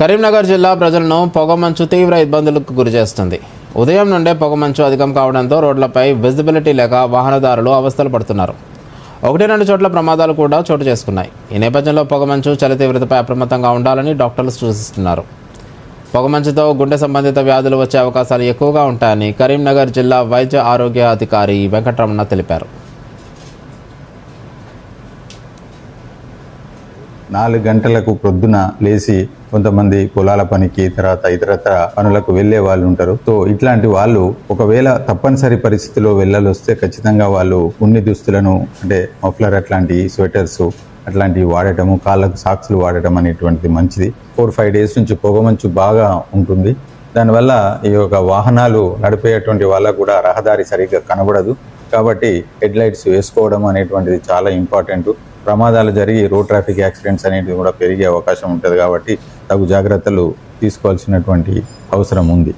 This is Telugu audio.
కరీంనగర్ జిల్లా ప్రజలను పొగమంచు తీవ్ర ఇబ్బందులకు గురిచేస్తుంది. ఉదయం నుండే పొగమంచు అధికం కావడంతో రోడ్లపై విజిబిలిటీ లేక వాహనదారులు అవస్థలు పడుతున్నారు. ఒకటి రెండు చోట్ల ప్రమాదాలు కూడా చోటు చేసుకున్నాయి. ఈ నేపథ్యంలో పొగమంచు చలి తీవ్రతపై అప్రమత్తంగా ఉండాలని డాక్టర్లు సూచిస్తున్నారు. పొగమంచుతో గుండె సంబంధిత వ్యాధులు వచ్చే అవకాశాలు ఎక్కువగా ఉంటాయని కరీంనగర్ జిల్లా వైద్య ఆరోగ్య అధికారి వెంకటరమణ తెలిపారు. నాలుగు గంటలకు ప్రొద్దున లేచి కొంతమంది పొలాల పనికి తర్వాత ఇతరత్ర పనులకు వెళ్ళే వాళ్ళు ఉంటారు. సో ఇట్లాంటి వాళ్ళు ఒకవేళ తప్పనిసరి పరిస్థితిలో వెళ్ళాలొస్తే ఖచ్చితంగా వాళ్ళు ఉన్ని దుస్తులను అంటే మఫ్లర్ అట్లాంటి స్వెటర్స్ అట్లాంటివి వాడటము కాళ్ళకు సాక్స్లు వాడటం అనేటువంటిది మంచిది. ఫోర్ ఫైవ్ డేస్ నుంచి పొగమంచు బాగా ఉంటుంది. దానివల్ల ఈ యొక్క వాహనాలు నడిపేటువంటి వాళ్ళకు కూడా రహదారి సరిగ్గా కనబడదు. కాబట్టి హెడ్ లైట్స్ వేసుకోవడం అనేటువంటిది చాలా ఇంపార్టెంట్. ప్రమాదాలు జరిగి రోడ్ ట్రాఫిక్ యాక్సిడెంట్స్ అనేటివి కూడా పెరిగే అవకాశం ఉంటుంది కాబట్టి తగు జాగ్రత్తలు తీసుకోవాల్సినటువంటి అవసరం ఉంది.